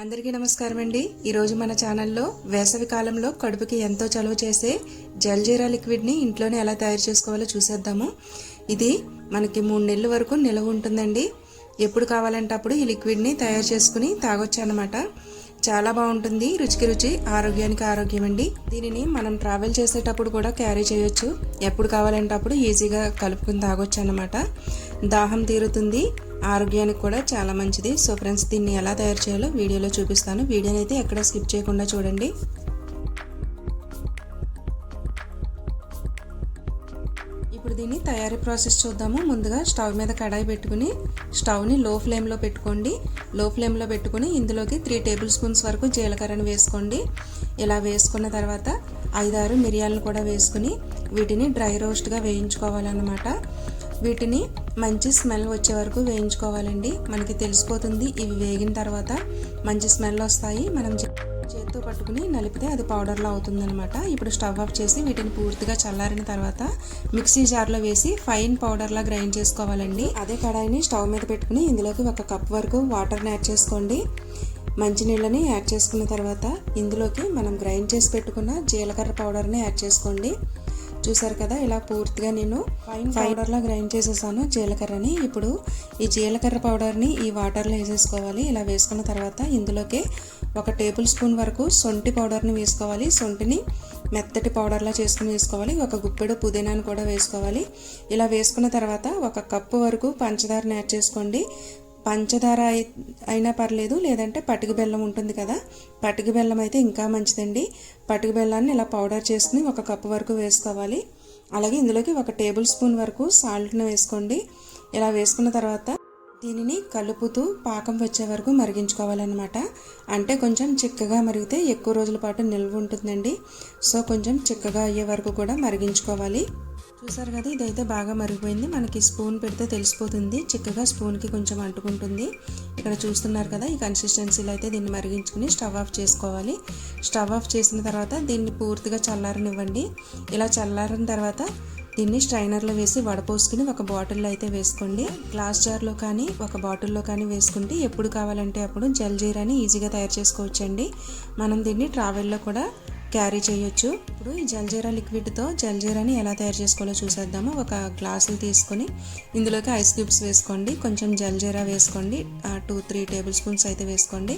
అందరికీ నమస్కారం అండి ఈరోజు మన ఛానల్లో వేసవి కాలంలో కడుపుకి ఎంతో చలువ చేసే జల్జీరా లిక్విడ్ని ఇంట్లోనే ఎలా తయారు చేసుకోవాలో చూసేద్దాము. ఇది మనకి మూడు నెలల వరకు నిలవ ఉంటుందండి. ఎప్పుడు కావాలంటే అప్పుడు ఈ లిక్విడ్ని తయారు చేసుకుని తాగొచ్చు అనమాట చాలా బాగుంటుంది. రుచికి రుచి ఆరోగ్యానికి ఆరోగ్యం అండి దీనిని మనం ట్రావెల్ చేసేటప్పుడు కూడా క్యారీ చేయొచ్చు. ఎప్పుడు కావాలంటే అప్పుడు ఈజీగా కలుపుకుని తాగొచ్చు అనమాట దాహం తీరుతుంది. ఆరోగ్యానికి కూడా చాలా మంచిది. సో ఫ్రెండ్స్ దీన్ని ఎలా తయారు చేయాలో వీడియోలో చూపిస్తాను. వీడియోని అయితే ఎక్కడ స్కిప్ చేయకుండా చూడండి. ఇప్పుడు దీన్ని తయారీ ప్రాసెస్ చూద్దాము. ముందుగా స్టవ్ మీద కడాయి పెట్టుకుని స్టవ్ని లో ఫ్లేమ్లో పెట్టుకోండి. లో ఫ్లేమ్లో పెట్టుకుని ఇందులోకి త్రీ టేబుల్ స్పూన్స్ వరకు జీలకర్రను వేసుకోండి. ఇలా వేసుకున్న తర్వాత ఐదారు మిరియాలను కూడా వేసుకుని వీటిని డ్రై రోస్ట్గా వేయించుకోవాలన్నమాట. వీటిని మంచి స్మెల్ వచ్చే వరకు వేయించుకోవాలండి. మనకి తెలిసిపోతుంది ఇవి వేగిన తర్వాత మంచి స్మెల్ వస్తాయి. మనం చేత్తో పట్టుకుని నలిపితే అది పౌడర్లో అవుతుందనమాట ఇప్పుడు స్టవ్ ఆఫ్ చేసి వీటిని పూర్తిగా చల్లారిన తర్వాత మిక్సీ జార్లో వేసి ఫైన్ పౌడర్లా గ్రైండ్ చేసుకోవాలండి. అదే కడాయిని స్టవ్ మీద పెట్టుకుని ఇందులోకి ఒక కప్ వరకు వాటర్ని యాడ్ చేసుకోండి. మంచినీళ్ళని యాడ్ చేసుకున్న తర్వాత ఇందులోకి మనం గ్రైండ్ చేసి పెట్టుకున్న జీలకర్ర పౌడర్ని యాడ్ చేసుకోండి. చూసారు కదా ఇలా పూర్తిగా నేను ఫైన్ పౌడర్లా గ్రైండ్ చేసేసాను. జీలకర్రని ఇప్పుడు ఈ జీలకర్ర పౌడర్ని ఈ వాటర్లో వేసేసుకోవాలి. ఇలా వేసుకున్న తర్వాత ఇందులోకి ఒక టేబుల్ స్పూన్ వరకు సొంటి పౌడర్ని వేసుకోవాలి. సొంటిని మెత్తటి పౌడర్లా చేసుకుని వేసుకోవాలి. ఒక గుప్పెడు పుదీనాను కూడా వేసుకోవాలి. ఇలా వేసుకున్న తర్వాత ఒక కప్పు వరకు పంచదారని యాడ్ చేసుకోండి. పంచదార అయినా పర్లేదు లేదంటే పటిక బెల్లం ఉంటుంది కదా. పటిక బెల్లం అయితే ఇంకా మంచిదండి. పటిక బెల్లాన్ని ఇలా పౌడర్ చేసుకుని ఒక కప్పు వరకు వేసుకోవాలి. అలాగే ఇందులోకి ఒక టేబుల్ స్పూన్ వరకు సాల్ట్ని వేసుకోండి. ఇలా వేసుకున్న తర్వాత దీనిని కలుపుతూ పాకం వచ్చే వరకు మరిగించుకోవాలన్నమాట. అంటే కొంచెం చిక్కగా మరిగితే ఎక్కువ రోజుల పాటు నిల్వ ఉంటుందండి. సో కొంచెం చిక్కగా అయ్యే వరకు కూడా మరిగించుకోవాలి. చూసారు కదా ఇదైతే బాగా మరిగిపోయింది. మనకి స్పూన్ పెడితే తెలిసిపోతుంది. చిక్కగా స్పూన్కి కొంచెం అంటుకుంటుంది. ఇక్కడ చూస్తున్నారు కదా ఈ కన్సిస్టెన్సీలో అయితే దీన్ని మరిగించుకుని స్టవ్ ఆఫ్ చేసుకోవాలి. స్టవ్ ఆఫ్ చేసిన తర్వాత దీన్ని పూర్తిగా చల్లారనివ్వండి. ఇలా చల్లారిన తర్వాత దీన్ని స్ట్రైనర్లో వేసి వడపోసుకుని ఒక బాటిల్లో అయితే వేసుకోండి. గ్లాస్ జార్లో కానీ ఒక బాటిల్లో కానీ వేసుకుంటే ఎప్పుడు కావాలంటే అప్పుడు జల్జీరాని ఈజీగా తయారు చేసుకోవచ్చండి. మనం దీన్ని ట్రావెల్లో కూడా క్యారీ చేయొచ్చు. ఇప్పుడు ఈ జల్జీరా లిక్విడ్తో జల్జీరాని ఎలా తయారు చేసుకోవాలో చూసేద్దాము. ఒక గ్లాసులు తీసుకొని ఇందులోకి ఐస్ క్యూబ్స్ వేసుకోండి. కొంచెం జల్జీరా వేసుకోండి. టూ త్రీ టేబుల్ స్పూన్స్ అయితే వేసుకోండి.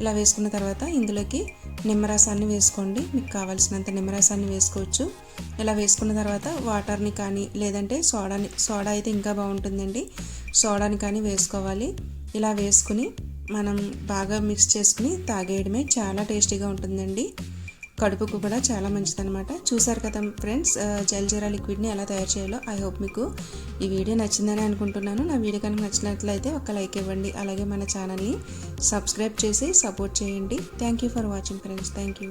ఇలా వేసుకున్న తర్వాత ఇందులోకి నిమ్మరసాన్ని వేసుకోండి. మీకు కావాల్సినంత నిమ్మరసాన్ని వేసుకోవచ్చు. ఇలా వేసుకున్న తర్వాత వాటర్ని కానీ లేదంటే సోడాని సోడా అయితే ఇంకా బాగుంటుందండి. సోడాని కానీ వేసుకోవాలి. ఇలా వేసుకుని మనం బాగా మిక్స్ చేసుకుని తాగేయడమే చాలా టేస్టీగా ఉంటుందండి. కడుపుకు కూడా చాలా మంచిదనమాట చూసారు కదా ఫ్రెండ్స్ జల్జీరా లిక్విడ్ని ఎలా తయారు చేయాలో. ఐ హోప్ మీకు ఈ వీడియో నచ్చిందని అనుకుంటున్నాను. నా వీడియో కనుక నచ్చినట్లయితే ఒక లైక్ ఇవ్వండి. అలాగే మన ఛానల్ని సబ్స్క్రైబ్ చేసి సపోర్ట్ చేయండి. Thank you for watching friends thank you